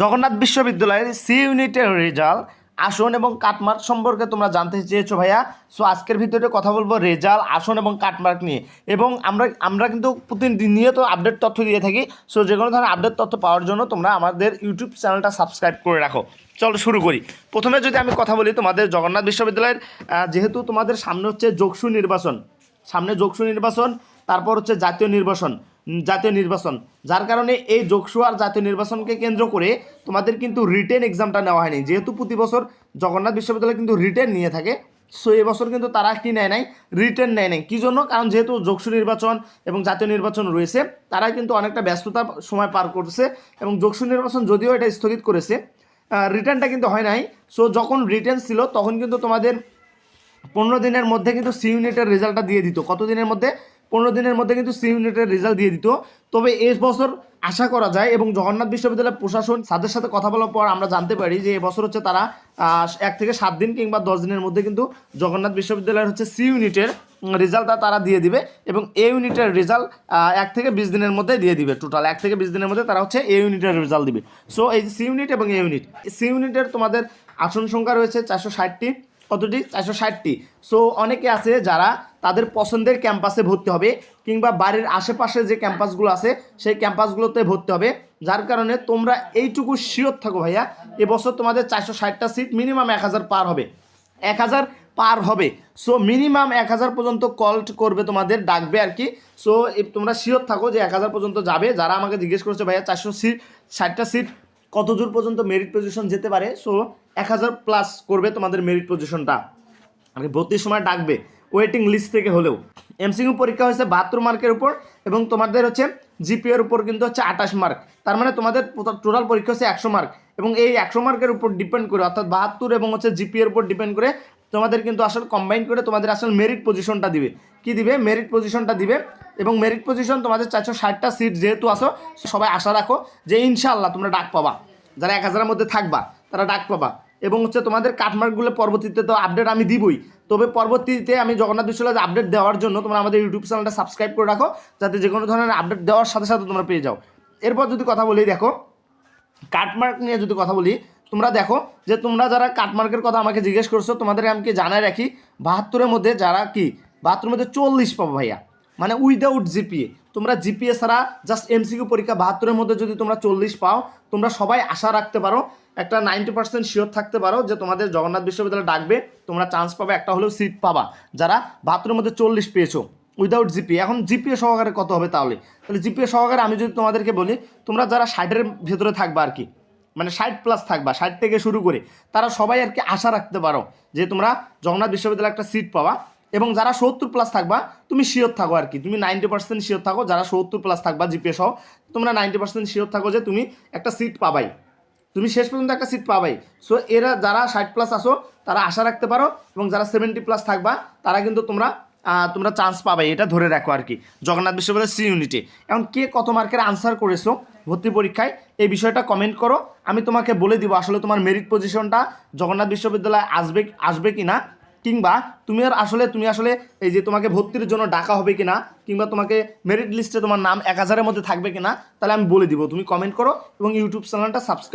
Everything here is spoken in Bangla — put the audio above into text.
জগন্নাথ বিশ্ববিদ্যালয়ের সি ইউনিটের রেজাল্ট আসন এবং কাটমার্ক সম্পর্কে তোমরা জানতে চেয়েছো ভাইয়া। সো আজকের ভিডিওতে কথা বলব রেজাল্ট আসন এবং কাটমার্ক নিয়ে। এবং আমরা আমরা কিন্তু প্রতিনিয়ত আপডেট তথ্য দিয়ে থাকি। সো যে কোনো ধরনের আপডেট তথ্য পাওয়ার জন্য তোমরা আমাদের ইউটিউব চ্যানেলটা সাবস্ক্রাইব করে রাখো। চলো শুরু করি। প্রথমে যদি আমি কথা বলি তোমাদের জগন্নাথ বিশ্ববিদ্যালয়ের যেহেতু তোমাদের সামনে হচ্ছে যোগসু নির্বাচন, সামনে যোগসু নির্বাচন, তারপর হচ্ছে জাতীয় নির্বাচন। জাতীয় নির্বাচন। যার কারণে এই যোগসু আর জাতীয় নির্বাচনকে কেন্দ্র করে তোমাদের কিন্তু রিটেন এক্সামটা নেওয়া হয়নি। যেহেতু প্রতি বছর জগন্নাথ বিশ্ববিদ্যালয় কিন্তু রিটেন নিয়ে থাকে সো এবছর কিন্তু তারা কি নেয় নাই? রিটেন নেয় নাই। কী জন্য? কারণ যেহেতু যোগসু নির্বাচন এবং জাতীয় নির্বাচন রয়েছে, তারা কিন্তু অনেকটা ব্যস্ততা সময় পার করছে এবং যোগসু নির্বাচন যদিও এটা স্থগিত করেছে রিটার্নটা কিন্তু হয় নাই। সো যখন রিটার্ন ছিল, তখন কিন্তু তোমাদের পনেরো দিনের মধ্যে কিন্তু সি ইউনিটের রেজাল্টটা দিয়ে দিত। কত দিনের মধ্যে? পনেরো দিনের মধ্যে কিন্তু সি ইউনিটের রেজাল্ট দিয়ে দিত। তবে এই বছর আশা করা যায় এবং জগন্নাথ বিশ্ববিদ্যালয়ের প্রশাসন তাদের সাথে কথা বলার পর আমরা জানতে পারি যে এবছর হচ্ছে তারা এক থেকে সাত দিন কিংবা দশ দিনের মধ্যে কিন্তু জগন্নাথ বিশ্ববিদ্যালয়ের হচ্ছে সি ইউনিটের রেজাল্টটা তারা দিয়ে দিবে এবং এ ইউনিটের রেজাল্ট এক থেকে বিশ দিনের মধ্যে দিয়ে দিবে টোটাল এক থেকে বিশ দিনের মধ্যে তারা হচ্ছে এ ইউনিটের রেজাল্ট দিবে। সো এই সি ইউনিট এবং এ ইউনিট সি ইউনিটের তোমাদের আসন সংখ্যা রয়েছে চারশো ষাটটি। কতটি? চারশো ষাটটি। সো অনেকে আছে যারা তাদের পছন্দের ক্যাম্পাসে ভর্তি হবে কিংবা বাড়ির আশেপাশে যে ক্যাম্পাসগুলো আছে, সেই ক্যাম্পাসগুলোতে ভর্তি হবে। যার কারণে তোমরা এইটুকু শিওর থাকো ভাইয়া এবছর তোমাদের চারশো ষাটটা সিট মিনিমাম এক হাজার পার হবে। এক হাজার পার হবে। সো মিনিমাম এক হাজার পর্যন্ত কল করবে তোমাদের, ডাকবে আর কি। সো তোমরা শিওর থাকো যে এক হাজার পর্যন্ত যাবে। যারা আমাকে জিজ্ঞেস করছে, ভাইয়া, চারশো সিট ষাটটা সিট কত দূর পর্যন্ত মেরিট পজিশন যেতে পারে? সো এক হাজার প্লাস করবে তোমাদের মেরিট পজিশনটা আর ভর্তির সময় ডাকবে ওয়েটিং লিস্ট থেকে হলেও। এমসিকিউ পরীক্ষা হয়েছে বাহাত্তর মার্কের উপর এবং তোমাদের হচ্ছে জিপিএর উপর কিন্তু হচ্ছে আঠাশ মার্ক তার মানে তোমাদের টোটাল পরীক্ষা হচ্ছে একশো মার্ক এবং এই একশো মার্কের উপর ডিপেন্ড করে, অর্থাৎ বাহাত্তর এবং হচ্ছে জিপিএর উপর ডিপেন্ড করে তোমাদের কিন্তু আসলে কম্বাইন করে তোমাদের আসলে মেরিট পজিশনটা দিবে। কি দিবে? মেরিট পজিশনটা দিবে। এবং মেরিট পজিশন তোমাদের চারশো ষাটটা সিট যেহেতু আসো সবাই আশা রাখো যে ইনশাআল্লাহ তোমরা ডাক পাবা। যারা এক হাজারের মধ্যে থাকবা, তারা ডাক পাবা। এবং হচ্ছে তোমাদের কাটমার্কগুলো পরবর্তীতে তো আপডেট আমি দিবই। তবে পরবর্তীতে আমি জগন্নাথ বিশ্ববিদ্যালয়ে আপডেট দেওয়ার জন্য তোমরা আমাদের ইউটিউব চ্যানেলটা সাবস্ক্রাইব করে রাখো, যাতে যে কোনো ধরনের আপডেট দেওয়ার সাথে সাথে তোমরা পেয়ে যাও। এরপর যদি কথা বলি, দেখো কাটমার্ক নিয়ে যদি কথা বলি তোমরা দেখো যে তোমরা যারা কাটমার্কের কথা আমাকে জিজ্ঞেস করছ, তোমাদের আমি কি জানাই রাখি, বাহাত্তরের মধ্যে যারা কি, বাহাত্তরের মধ্যে চল্লিশ পাবো ভাইয়া। মানে উইদাউট জিপিএ তোমরা জিপিএ ছাড়া জাস্ট এমসিকিউ পরীক্ষা বাহাত্তরের মধ্যে যদি তোমরা চল্লিশ পাও, তোমরা সবাই আশা রাখতে পারো, একটা নাইনটি পার্সেন্ট শিওর থাকতে পারো যে তোমাদের জগন্নাথ বিশ্ববিদ্যালয় ডাকবে, তোমরা চান্স পাবে, একটা হলেও সিট পাবা। যারা বাহাত্তরের মধ্যে চল্লিশ পেয়েছ উইদাউট জিপিএ এখন জিপিএ সহকারে কত হবে তাহলে? তাহলে জিপিএ সহকারে আমি যদি তোমাদেরকে বলি, তোমরা যারা ষাটের ভেতরে থাকবা আর কি মানে ষাট প্লাস থাকবা ষাট থেকে শুরু করে, তারা সবাই আর কি আশা রাখতে পারো যে তোমরা জগন্নাথ বিশ্ববিদ্যালয়ে একটা সিট পাবা এবং যারা সত্তর প্লাস থাকবা, তুমি শিওর থাকো আর কি। তুমি নাইনটি পার্সেন্ট শিওর থাকো, যারা সত্তর প্লাস থাকবা জিপিএ সহ, তোমরা নাইনটি পার্সেন্ট শিওর থাকো যে তুমি একটা সিট পাবাই। তুমি শেষ পর্যন্ত একটা সিট পাবাই। সো এরা যারা ষাট প্লাস আসো তারা আশা রাখতে পারো এবং যারা সেভেন্টি প্লাস থাকবা, তারা কিন্তু তোমরা তোমরা চান্স পাবে এটা ধরে রাখো আর কি। জগন্নাথ বিশ্ববিদ্যালয় সি ইউনিটে এখন কে কত মার্কের আনসার করেছ ভর্তি পরীক্ষায়, এই বিষয়টা কমেন্ট করো। আমি তোমাকে বলে দিব আসলে তোমার মেরিট পজিশনটা জগন্নাথ বিশ্ববিদ্যালয়ে আসবে আসবে কি না কিংবা তুমি আর আসলে, তুমি আসলে এই যে তোমাকে ভর্তির জন্য ডাকা হবে কিনা, কিংবা তোমাকে মেরিট লিস্টে তোমার নাম এক হাজারের মধ্যে থাকবে কিনা, তাহলে আমি বলে দিব। তুমি কমেন্ট করো এবং ইউটিউব চ্যানেলটা সাবস্ক্রাইব